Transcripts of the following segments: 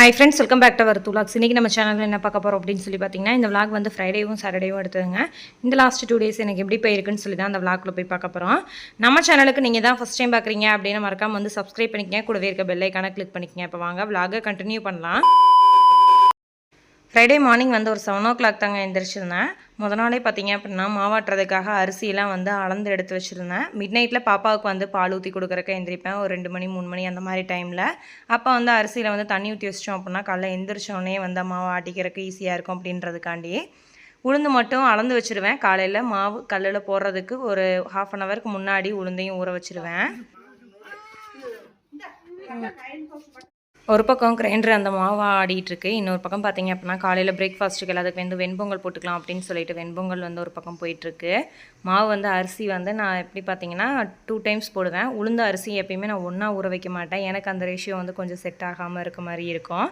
Hi friends welcome back to our துலாக்ஸ் இன்றைக்கி நம்ம சேனலில் என்ன பார்க்க போகிறோம் அப்படின்னு சொல்லி பார்த்தீங்கன்னா இந்த விளாக் வந்து ஃப்ரைடேவும் சாட்டர்டேவும் எடுத்துருங்க இந்த லாஸ்ட் டூ டேஸ் எனக்கு எப்படி போயிருக்குன்னு சொல்லி தான் அந்த விளாக்கில் போய் பார்க்க போகிறோம் நம்ம சேனலுக்கு நீங்கள் தான் ஃபஸ்ட் டைம் பார்க்குறீங்க அப்படின்னு மறக்காம வந்து சப்ஸ்கிரைப் பண்ணிக்கங்க. கூடவே இருக்க பெல்லைக்கான கிளிக் பண்ணிக்கங்க. இப்போ வாங்க விளாகை கண்டினியூ பண்ணலாம். ஃப்ரைடே மார்னிங் வந்து ஒரு செவன் ஓ கிளாக் தாங்க எந்திரிச்சிருந்தேன். முத நாளே பார்த்தீங்க அப்படின்னா மாவாட்டுறதுக்காக அரிசியெல்லாம் வந்து அளந்து எடுத்து வச்சுருந்தேன். மிட் நைட்டில் பாப்பாவுக்கு வந்து பால் ஊற்றி கொடுக்குறக்க எந்திரிப்பேன். ஒரு ரெண்டு மணி மூணு மணி அந்த மாதிரி டைமில் அப்போ வந்து அரிசியில் வந்து தண்ணி ஊற்றி வச்சிட்டோம் அப்படின்னா காலைல எந்திரிச்சோடனே வந்து மாவை ஆட்டிக்கிறதுக்கு ஈஸியாக இருக்கும் அப்படின்றதுக்காண்டி. உளுந்து மட்டும் அளந்து வச்சுருவேன். காலையில் மாவு கல்லில் போடுறதுக்கு ஒரு ஹாஃப் அன் ஹவருக்கு முன்னாடி உளுந்தையும் ஊற வச்சுருவேன். ஒரு பக்கம் கிரைண்டர் அந்த மாவு ஆடிட்டு இருக்கு இன்னொரு பக்கம் பார்த்தீங்க அப்படின்னா காலையில் பிரேக்ஃபாஸ்ட்டுக்கு எல்லாத்துக்கு வந்து வெண்பொங்கல் போட்டுக்கலாம் அப்படின்னு சொல்லிட்டு வெண்பொங்கல் வந்து ஒரு பக்கம் போயிட்டுருக்கு. மாவு வந்து அரிசி வந்து நான் எப்படி பார்த்தீங்கன்னா டூ டைம்ஸ் போடுவேன். உளுந்த அரிசி எப்பயுமே நான் ஒன்றா ஊற வைக்க மாட்டேன். எனக்கு அந்த ரேஷியோ வந்து கொஞ்சம் செட் ஆகாமல் இருக்க மாதிரி இருக்கும்.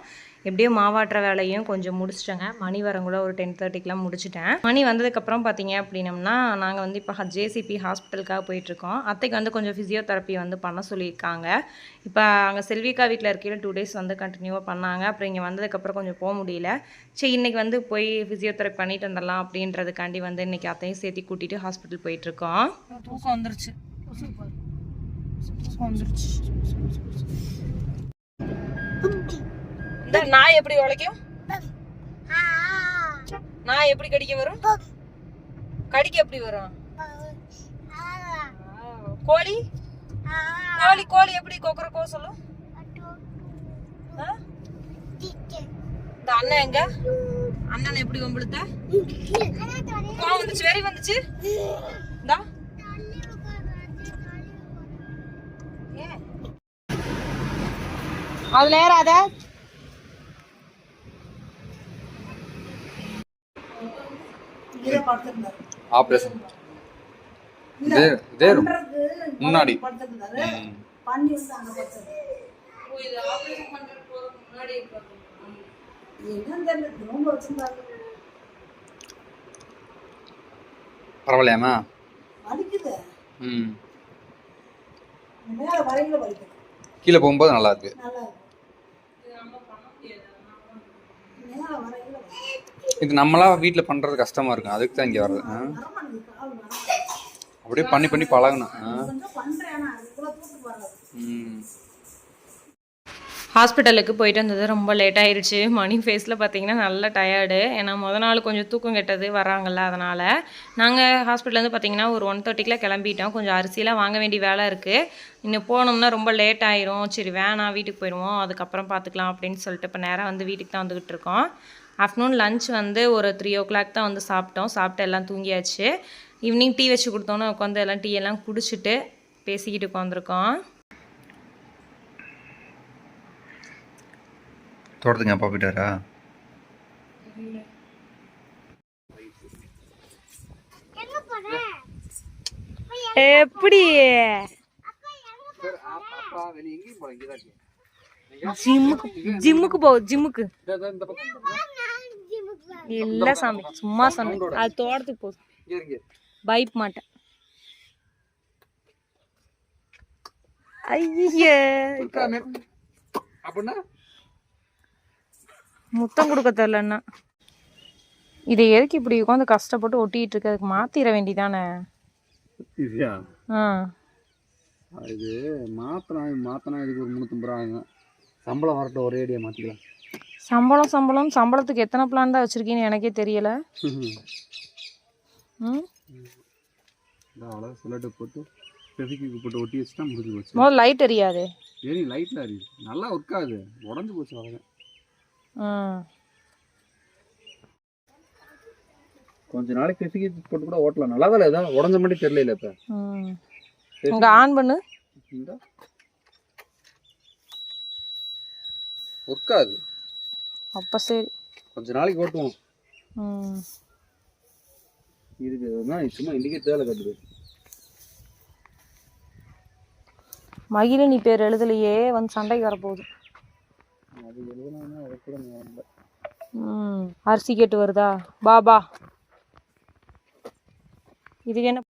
எப்படியோ மாவாட்டுற வேலையும் கொஞ்சம் முடிச்சிட்டேங்க. மணி வரங்குள்ள ஒரு டென் தேர்ட்டிக்கெலாம் முடிச்சிட்டேன். மணி வந்ததுக்கப்புறம் பார்த்தீங்க அப்படின்னம்னா நாங்கள் வந்து இப்போ ஜேசிபி ஹாஸ்பிட்டலுக்காக போயிட்டுருக்கோம். அத்தைக்கு வந்து கொஞ்சம் ஃபிசியோதெரப்பி வந்து பண்ண சொல்லியிருக்காங்க. இப்போ அங்கே செல்விகா வீட்டில் இருக்கையில் டூ டேஸ் வந்து கண்டினியூவாக பண்ணாங்க. அப்புறம் இங்கே வந்ததுக்கப்புறம் கொஞ்சம் போக முடியல. சரி இன்றைக்கி வந்து போய் ஃபிசியோதெரப்பி பண்ணிட்டு வந்துடலாம் அப்படின்றதுக்காண்டி வந்து இன்றைக்கி அத்தையும் சேர்த்து கூட்டிகிட்டு ஹாஸ்பிட்டல் போயிட்டுருக்கோம். தூக்கம் வந்துருச்சு. தூக்கம் வந்துருச்சு. இந்த நாய் எப்படி உழைக்கும் நாய் எப்படி கடிக்க வரும்? கடிக்க எப்படி வரும்? கோழி? கோழி கோழி எப்படி கொக்கர கோ சொல்லும்? ஆ? இந்த அண்ணன் எங்க? அண்ணன் எப்படி வம்பிழுத்த? கோவம் வந்துச்சு வெறி வந்துச்சு? இந்தா. ஏன்? அதுல ஏறாத ஆப்ரேஷன் room. முன்னாடி. ம். இது ஆபரேஷன் பண்றதுக்கு போறதுக்கு முன்னாடி பரவாயில்லையாம்மா? ம். கீழே போகும்போது நல்லா இருக்கு. இது நம்மளா வீட்டில் பண்ணுறது கஷ்டமாக இருக்கும். அதுக்கு தான் இங்கே வர்றது. அப்படியே பண்ணி பண்ணி பழகணும். ம். ஹாஸ்பிட்டலுக்கு போயிட்டு வந்தது ரொம்ப லேட் ஆயிடுச்சு மணி ஃபேஸில் பார்த்தீங்கன்னா நல்ல டயர்டு ஏன்னா முத நாள் கொஞ்சம் தூக்கம் கெட்டது வராங்கல்ல அதனால் நாங்கள் ஹாஸ்பிட்டல்லேருந்து பார்த்தீங்கன்னா ஒரு ஒன் தேர்ட்டிக்கெலாம் கிளம்பிட்டோம். கொஞ்சம் அரிசிலாம் வாங்க வேண்டிய வேலை இருக்குது இன்னும் போனோம்னா ரொம்ப லேட் ஆயிரும். சரி வேணாம் வீட்டுக்கு போயிடுவோம். அதுக்கப்புறம் பார்த்துக்கலாம் அப்படின்னு சொல்லிட்டு இப்போ நேராக வந்து வீட்டுக்கு தான் வந்துக்கிட்டு இருக்கோம். ஆஃப்டர்நூன் லஞ்ச் வந்து ஒரு த்ரீ ஓ கிளாக் தான் வந்து சாப்பிட்டோம். சாப்பிட்டு எல்லாம் தூங்கியாச்சு. ஈவினிங் டீ வச்சு கொடுத்தோன்னே உட்காந்து எல்லாம் டீ எல்லாம் குடிச்சிட்டு பேசிக்கிட்டு உட்காந்துருக்கோம் தோட்டத்துக்கு அப்பா போயிட்டாரா எப்படி? ஜிம்முக்கு ஜிம்முக்கு போ ஜிம்முக்கு இல்ல சாமி சும்மா சொன்னேன். அது தோட்டத்துக்கு போ பைப் மாட்டேன். ஐய. முத்தம் கொடுக்க தெரிலன்னா இதை எதுக்கு இப்படி உட்காந்து கஷ்டப்பட்டு ஒட்டிட்டு இருக்கு? அதுக்கு மாத்திர வேண்டிதானே? இது மாத்தினா மாத்தினா இதுக்கு ஒரு முந்நூற்றம்பது ரூபா ஆகும் சம்பளம் வரட்டும் ஒரே அடியாக மாற்றிக்கலாம் சம்பளம் சம்பளம். சம்பளத்துக்கு எத்தனை பிளான் தான் வச்சிருக்கீன்னு எனக்கே தெரியல. அவ்வளோ போட்டு பெஃபிக்கு போட்டு ஒட்டி வச்சுட்டா முடிஞ்சு போச்சு. முதல்ல லைட் எரியாது. லைட்டில் அறியுது நல்லா ஒர்க் ஆகுது. உடஞ்சி போச்சு அவ்வளோ கொஞ்ச நாளைக்கு பெஃபிக்கு போட்டு கூட ஓட்டலாம். நல்லா தான் ஏதாவது உடஞ்ச மாதிரி தெரியல இப்போ. ம். உங்க ஆன் பண்ணு. ஒர்க் ஆகுது. அப்ப சரி. கொஞ்ச நாளைக்கு ஓட்டுவோம். ம். இதுக்கு சும்மா இண்டிகேட் தேவை கட்டுது மகிழினி பேர் எழுதலையே வந்து சண்டைக்கு வரப்போகுது. அரிசி கேட்டு வருதா? பாபா இதுக்கு என்ன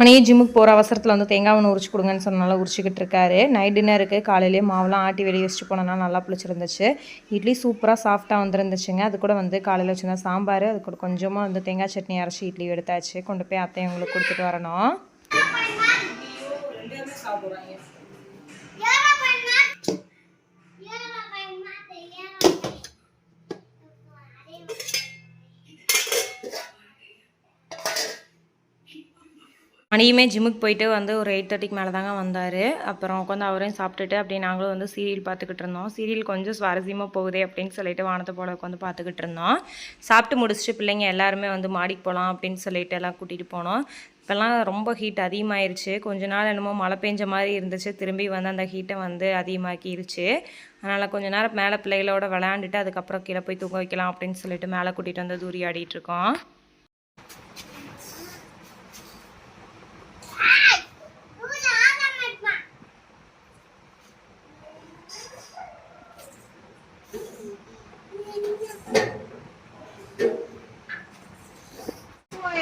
மணியே ஜிம்முக்கு போகிற அவசரத்தில் வந்து தேங்காய் ஒன்று உரிச்சு கொடுங்கன்னு சொன்னால உரிச்சிக்கிட்டு இருக்காரு. நைட் டின்னருக்கு காலையிலேயே மாவுலாம் ஆட்டி வெளியே வச்சுட்டு போனோன்னா நல்லா புளிச்சிருந்துச்சு. இட்லி சூப்பராக சாஃப்டாக வந்துருந்துச்சுங்க. அது கூட வந்து காலையில் வச்சுருந்தா சாம்பார் அது கூட கொஞ்சமாக வந்து தேங்காய் சட்னி அரைச்சி இட்லி எடுத்தாச்சு. கொண்டு போய் அத்தையும் உங்களுக்கு கொடுத்துட்டு வரணும். மணியுமே ஜிம்முக்கு போயிட்டு வந்து ஒரு எயிட் தேர்ட்டிக்கு மேலே தாங்க வந்தார். அப்புறம் உட்காந்து அவரையும் சாப்பிட்டுட்டு அப்படியே நாங்களும் வந்து சீரியல் பார்த்துக்கிட்டு இருந்தோம். சீரியல் கொஞ்சம் சுவாரஸ்யமாக போகுதே அப்படின்னு சொல்லிட்டு வானத்தை போல உட்காந்து பார்த்துக்கிட்டு இருந்தோம். சாப்பிட்டு முடிச்சுட்டு பிள்ளைங்க எல்லாருமே வந்து மாடிக்கு போகலாம் அப்படின்னு சொல்லிட்டு எல்லாம் கூட்டிகிட்டு போனோம். இப்போல்லாம் ரொம்ப ஹீட் அதிகமாயிருச்சு. கொஞ்ச நாள் என்னமோ மழை பெஞ்ச மாதிரி இருந்துச்சு. திரும்பி வந்து அந்த ஹீட்டை வந்து அதிகமாக்கிருச்சு. அதனால் கொஞ்ச நேரம் மேலே பிள்ளைகளோட விளையாண்டுட்டு அதுக்கப்புறம் கீழே போய் தூங்க வைக்கலாம் அப்படின்னு சொல்லிட்டு மேலே கூட்டிகிட்டு வந்து தூரி ஆடிட்டுருக்கோம் இருக்கோம்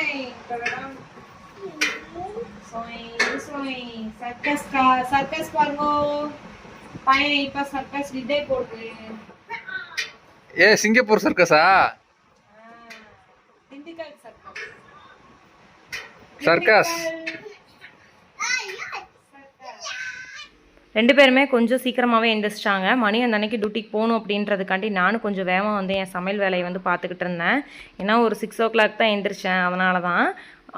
சர்க்கஸ் சர்க்கஸ் பாருங்க பையன் இப்ப சர்க்கஸ் விதை போடுது ஏ சிங்கப்பூர் சர்க்கஸா திண்டுக்கல் சர்க்கஸ் சர்க்கஸ் ரெண்டு பேருமே கொஞ்சம் சீக்கிரமாகவே எந்திரிச்சிட்டாங்க. மணி அந்த அன்னைக்கு டியூட்டிக்கு போகணும் அப்படின்றதுக்காண்டி நானும் கொஞ்சம் வேகமாக வந்து என் சமையல் வேலையை வந்து பார்த்துக்கிட்டு இருந்தேன். ஏன்னா ஒரு சிக்ஸ் ஓ கிளாக் தான் எந்திரிச்சேன். அதனால தான்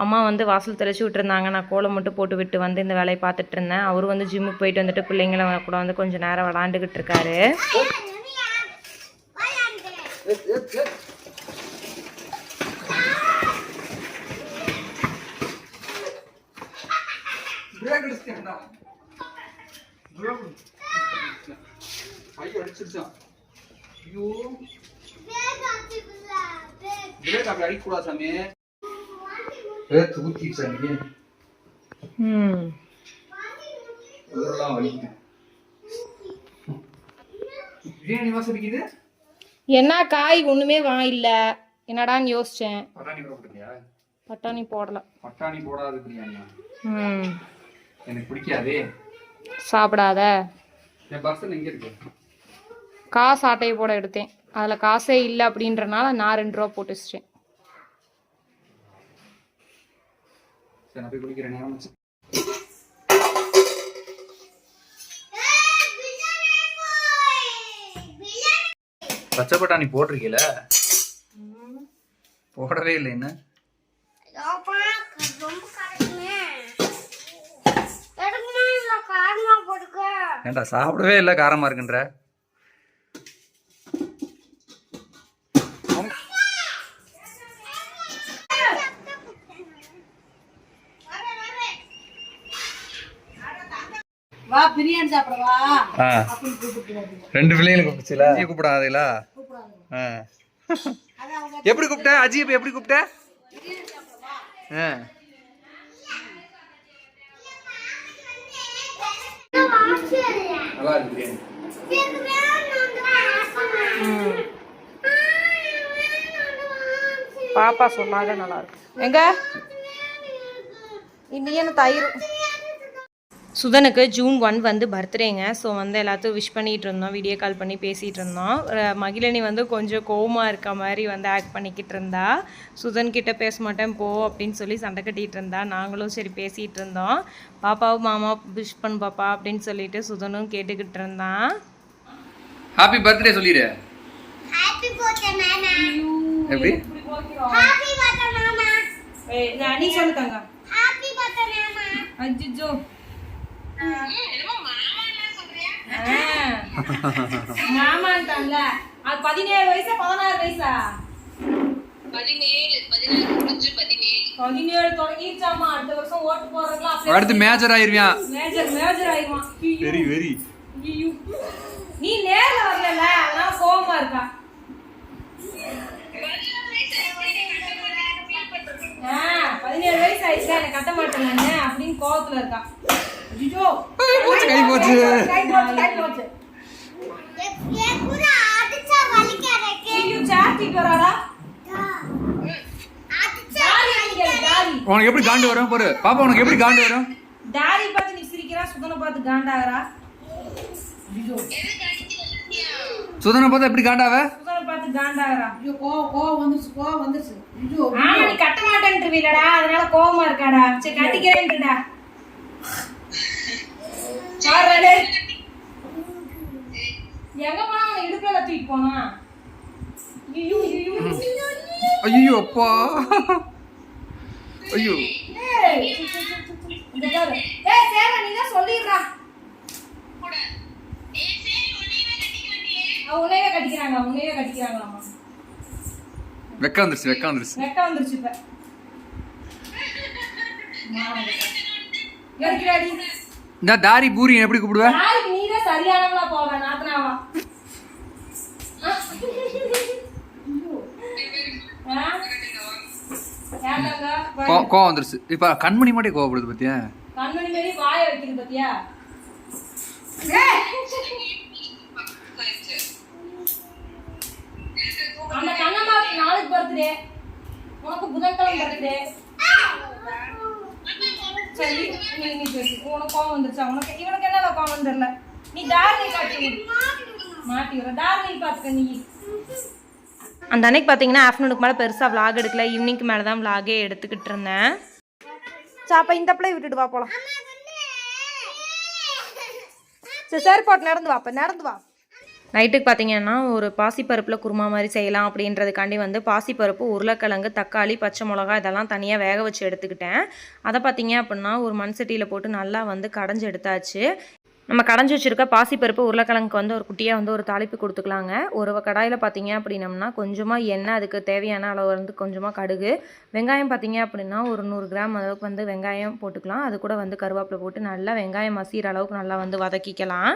அம்மா வந்து வாசல் தெளிச்சு விட்டுருந்தாங்க. நான் கோலம் மட்டும் போட்டு விட்டு வந்து இந்த வேலையை பார்த்துட்டு இருந்தேன். அவர் வந்து ஜிம்முக்கு போயிட்டு வந்துட்டு பிள்ளைங்கள கூட வந்து கொஞ்சம் நேரம் விளாண்டுக்கிட்டு இருக்காரு. பிரேக் ஐயோ அடிச்சிருச்சான் ஐயோ. பிரேக் அப்படி அடிக்கக்கூடாது சாமி. பிரேக் ஊத்தி சாமி ம். இதெல்லாம் வலிக்குது. பிரியாணி வாசம் அடிக்குது? என்ன காய் ஒன்றுமே வாயில்ல என்னடான்னு யோசித்தேன் பட்டாணி போட்டுருக்கியா? பட்டாணி போடல. பட்டாணி போடாத பிரியாணியா ம். எனக்கு பிடிக்காதே. சாப்பிடாத. காசு ஆட்டையை போட எடுத்தேன். அதில் காசே இல்லை அப்படின்றனால நான் ரெண்டு ரூபா போட்டு வச்சிட்டேன். பச்சை பட்டாணி போட்டிருக்கீல? போடவே இல்லை என்ன? ஏன்டா சாப்பிடவே இல்லை காரமா இருக்குன்ற. ரெண்டு பிள்ளைங்களை கூப்பிடுச்சுல? அஜி கூப்பிடாதீங்களா எப்படி கூப்பிட்ட? அஜி இப்ப எப்படி கூப்பிட்ட? ஆ. நல்லா இருக்கு பாப்பா சொன்னாலே நல்லா இருக்கும் எங்க? இன்னும் தயிர்? சுதனுக்கு ஜூன் ஒன் வந்து பர்த்டேங்க. ஸோ வந்து எல்லாத்தையும் விஷ் பண்ணிகிட்டு இருந்தோம். வீடியோ கால் பண்ணி பேசிகிட்டு இருந்தோம். மகிழினி வந்து கொஞ்சம் கோவமாக இருக்க மாதிரி வந்து ஆக்ட் பண்ணிக்கிட்டு இருந்தா. சுதன் கிட்ட பேச மாட்டேன் போ அப்படின்னு சொல்லி சண்டை கட்டிகிட்டு இருந்தா. நாங்களும் சரி பேசிகிட்டு இருந்தோம். பாப்பாவும் மாமா விஷ் பண்ணு பாப்பா அப்படின்னு சொல்லிட்டு சுதனும் கேட்டுக்கிட்டு இருந்தான் ஹாப்பி பர்த்டே சொல்லிடு எப்படி? நீ அஜிஜோ. மாமான்ட்டான்ல அது பதினேழு வயசா பதினாறு வயசா? பதினேழு தொடங்கிருச்சாமா? அடுத்த வருஷம் ஓட்டு அப்படியே அடுத்து மேஜர் ஆயிருவியான் மேஜர் மேஜர் வெரி வெரி. ஐயோ. நீ நேர்ல வரல அதனால கோவமா இருக்கா? பதினேழு வயசு ஆயிடுச்சா? எனக்கு கட்ட மாட்டேன் நானு அப்படின்னு கோவத்துல இருக்கா. போச்சு, கை போச்சு. கை போச்சு கை ஐயோ உனக்கு எப்படி காண்டு வரும்? பாரு பாப்பா உனக்கு எப்படி காண்டு வரும்? டாடி பார்த்து நீ சிரிக்கிறா சுதனை பார்த்து காண்டாகிறா. சுதனை பார்த்தா எப்படி காண்டாவ? சுதனை பார்த்து காண்டாகிறா. ஐயோ கோவம் கோவம் வந்துருச்சு கோவம் வந்துருச்சு. ஐயோ ஆமா நீ கட்ட மாட்டேன்ட்டுருவீலடா அதனால கோவமா இருக்காடா. சரி கட்டிக்கிறேன்டா பாருடா எங்க போனா அவனை இடுப்புல தூக்கிட்டு போனா? ஐயோ ஐயோ. ஐயோ அப்பா. ஐயோ. ஏய், சேரா, நீதான் சொல்லிடுறா. அவ உன்னையவே கட்டிக்கிறாங்க, உன்னையவே கட்டிக்கிறாங்களாமா. வெக்க வந்துருச்சு வெக்க வந்துருச்சு வெட்ட வந்துருச்சு இப்ப. இந்த தாரி பூரி எப்படி கூப்பிடுவ? நாளைக்கு நீதான் சரியானவளா போவ, நாத்தனாவா. கோவம் வந்துருச்சு. இப்ப கண்மணி மட்டும் கோவப்படுது பத்தியா? கண்மணி மாரி வாய வைக்குது பாத்தியா? அந்த கண்ணம்மாவுக்கு நாளைக்கு பர்த்டே உனக்கு புதன்கிழமை பர்த்டே சரி நீ நீ பேசு. உனக்கு கோவம் வந்துருச்சா? உனக்கு இவனுக்கு என்னடா கோவம் தெரியல நீ தாரணி காட்டு மாட்டி வர தாரணி பார்த்துக்க நீ. அந்த அன்னைக்கு பார்த்தீங்கன்னா ஆஃப்டர்நூனுக்கு மேலே பெருசாக vlog எடுக்கல. ஈவினிங்க்கு மேலே தான் vlog-ஏ எடுத்துக்கிட்டு இருந்தேன். சாப்பா இந்த பிள்ளை விட்டுட்டு வா போலாம். சரி சரி போட்டு நடந்து வா அப்போ நடந்து வா. நைட்டுக்கு பார்த்தீங்கன்னா ஒரு பாசிப்பருப்பில் குருமா மாதிரி செய்யலாம் அப்படின்றதுக்காண்டி வந்து பாசிப்பருப்பு உருளைக்கிழங்கு தக்காளி பச்சை மிளகா இதெல்லாம் தனியாக வேக வச்சு எடுத்துக்கிட்டேன். அதை பார்த்தீங்க அப்படின்னா ஒரு மண் சட்டியில் போட்டு நல்லா வந்து கடைஞ்சி எடுத்தாச்சு. நம்ம கடைஞ்சி வச்சுருக்க பாசிப்பருப்பு உருளைக்கிழங்குக்கு வந்து ஒரு குட்டியாக வந்து ஒரு தாளிப்பு கொடுத்துக்கலாங்க. ஒரு கடாயில் பார்த்தீங்க அப்படின்னம்னா கொஞ்சமாக எண்ணெய் அதுக்கு தேவையான அளவு வந்து கொஞ்சமாக கடுகு. வெங்காயம் பார்த்தீங்க அப்படின்னா ஒரு நூறு கிராம் அளவுக்கு வந்து வெங்காயம் போட்டுக்கலாம். அது கூட வந்து கருவேப்பிலை போட்டு நல்லா வெங்காயம் மசிகிற அளவுக்கு நல்லா வந்து வதக்கிக்கலாம்.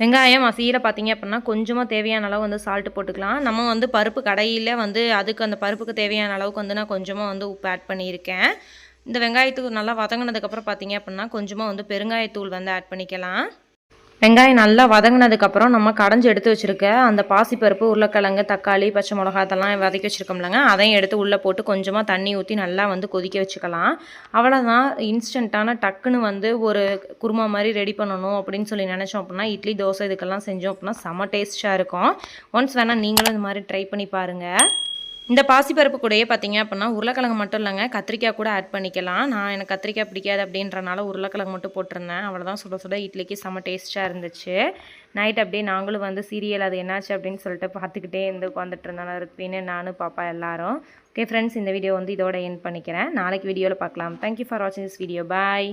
வெங்காயம் மசீர பார்த்தீங்க அப்படின்னா கொஞ்சமாக தேவையான அளவு வந்து சால்ட்டு போட்டுக்கலாம். நம்ம வந்து பருப்பு கடையில் வந்து அதுக்கு அந்த பருப்புக்கு தேவையான அளவுக்கு வந்து நான் கொஞ்சமாக வந்து உப்பு ஆட் பண்ணியிருக்கேன். இந்த வெங்காயத்துக்கு நல்லா வதங்கினதுக்கப்புறம் பார்த்தீங்க அப்படின்னா கொஞ்சமாக வந்து பெருங்காயத்தூள் வந்து ஆட் பண்ணிக்கலாம். வெங்காயம் நல்லா வதங்கினதுக்கப்புறம் நம்ம கடைஞ்சி எடுத்து வச்சுருக்க அந்த பாசிப்பருப்பு உருளைக்கிழங்கு தக்காளி பச்சை மிளகா அதெல்லாம் வதக்கி வச்சுருக்கோம்லங்க. அதையும் எடுத்து உள்ளே போட்டு கொஞ்சமாக தண்ணி ஊற்றி நல்லா வந்து கொதிக்க வச்சுக்கலாம். அவ்வளோதான் இன்ஸ்டண்ட்டான டக்குன்னு வந்து ஒரு குருமா மாதிரி ரெடி பண்ணணும் அப்படின்னு சொல்லி நினச்சோம் அப்படின்னா இட்லி தோசை இதுக்கெல்லாம் செஞ்சோம் அப்படின்னா செம டேஸ்ட்டாக இருக்கும். ஒன்ஸ் வேணால் நீங்களும் இந்த மாதிரி ட்ரை பண்ணி பாருங்கள் இந்த பாசிப்பருப்பு கூடயே பார்த்தீங்க அப்படின்னா உருளைக்கிழங்கு மட்டும் இல்லைங்க. கத்திரிக்காய் கூட ஆட் பண்ணிக்கலாம். நான் எனக்கு கத்திரிக்காய் பிடிக்காது அப்படின்றனால உருளைக்கிழங்கு மட்டும் போட்டிருந்தேன். அவ்வளோதான் சுட சுட இட்லிக்கு செம்ம டேஸ்ட்டாக இருந்துச்சு. நைட் அப்படியே நாங்களும் வந்து சீரியல் அது என்னாச்சு அப்படின்னு சொல்லிட்டு பார்த்துக்கிட்டே இருந்து உட்காந்துட்டு இருந்தாலும் ருத்வின்னு நானும் பாப்பா எல்லாரும். ஓகே ஃப்ரெண்ட்ஸ் இந்த வீடியோ வந்து இதோட என் பண்ணிக்கிறேன். நாளைக்கு வீடியோவில் பார்க்கலாம். தேங்க்யூ ஃபார் வாட்சிங் திஸ் வீடியோ பாய்